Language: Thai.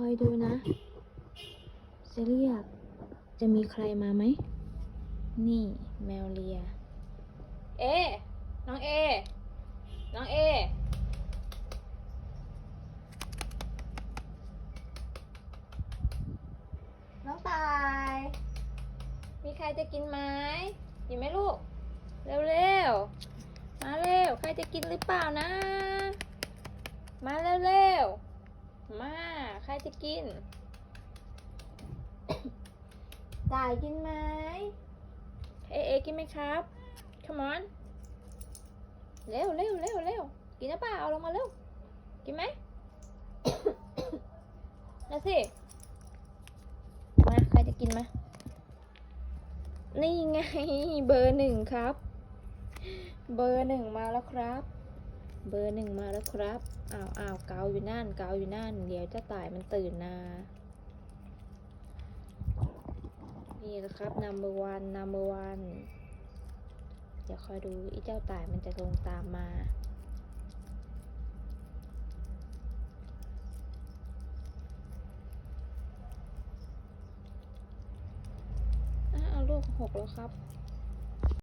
คอยดูนะ จะเรียก จะมีใครมาไหม นี่แมวเลีย เอ น้องเอ น้องเอ น้องตาย มีใครจะกินไหมอยู่ไหมลูก เร็วๆ มาเร็ว ใครจะกินหรือเปล่านะ มาเร็วๆ มา จะกินจ่ายกินไหมเอเอกินไหมครับ come on เร็วเร็วเร็วเร็วกินหรือเปล่าเอาลงมาเร็ว กินไหมนะสิ มา ใครจะกินมา นี่ไง เบอร์หนึ่งครับ เบอร์หนึ่งมาแล้วครับ เบอร์หนึ่งมาแล้วครับอ้าวอ้าวเกาอยู่นั่นเกาอยู่นั่น เดี๋ยวเจ้าตายมันตื่นนา นี่แหละครับ number one number one เดี๋ยวคอยดูอีเจ้าตายมันจะลงตามมาอ้าวลูกหกแล้วครับ